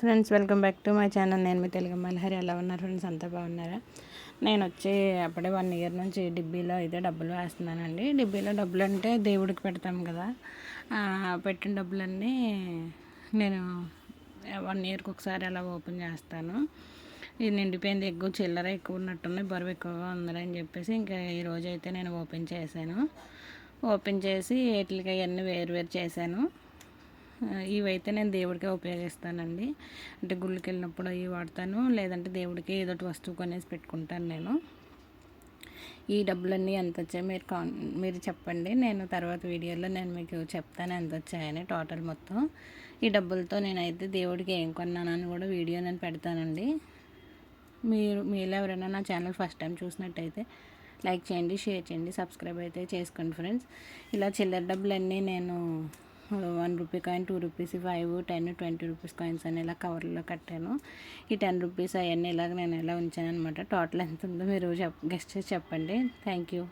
Friends welcome back to my channel. నేను మీ తెలుగు మల్హరి. ఎలా ఉన్నారు ఫ్రెండ్స్? అంతా బాగున్నారా? నేను వచ్చి అప్పుడే వన్ ఇయర్ నుంచి డిబ్బీలో అయితే డబ్బులు వేస్తున్నానండి. డిబ్బీలో డబ్బులు అంటే దేవుడికి పెడతాం కదా. పెట్టిన డబ్బులన్నీ నేను వన్ ఇయర్కి ఒకసారి అలా ఓపెన్ చేస్తాను. ఇది నిండిపోయింది ఎక్కువ చిల్లర ఎక్కువ ఉన్నట్టున్నాయి బరువు ఎక్కువగా ఉందని చెప్పేసి ఇంకా ఈ రోజు అయితే నేను ఓపెన్ చేశాను. ఓపెన్ చేసి వీటికి అవన్నీ వేరు వేరు చేశాను. ఇవైతే నేను దేవుడికే ఉపయోగిస్తానండి. అంటే గుళ్ళకి వెళ్ళినప్పుడు అవి వాడతాను. లేదంటే దేవుడికి ఏదో ఒకటి వస్తువు కొనేసి పెట్టుకుంటాను నేను. ఈ డబ్బులన్నీ ఎంత వచ్చాయి మీరు కాన్ మీరు చెప్పండి. నేను తర్వాత వీడియోలో నేను మీకు చెప్తాను ఎంత వచ్చాయని టోటల్ మొత్తం. ఈ డబ్బులతో నేనైతే దేవుడికి ఏం కొన్నానని కూడా వీడియో నేను పెడతానండి. మీరు మీరు ఎవరైనా నా ఛానల్ ఫస్ట్ టైం చూసినట్టయితే లైక్ చేయండి షేర్ చేయండి సబ్స్క్రైబ్ అయితే చేసుకోండి ఫ్రెండ్స్. ఇలా చిల్లర డబ్బులన్నీ నేను one rupee coin two rupees five ten twenty rupees coins అని ఇలా కవర్లో కట్టాను. ఈ టెన్ రూపీస్ అవన్నీ ఇలాగ నేను ఇలా ఉంచాను అనమాట టోటల్ ఎంత ఉందో మీరు చెప్ గెస్ట్ చేసి చెప్పండి. Thank you.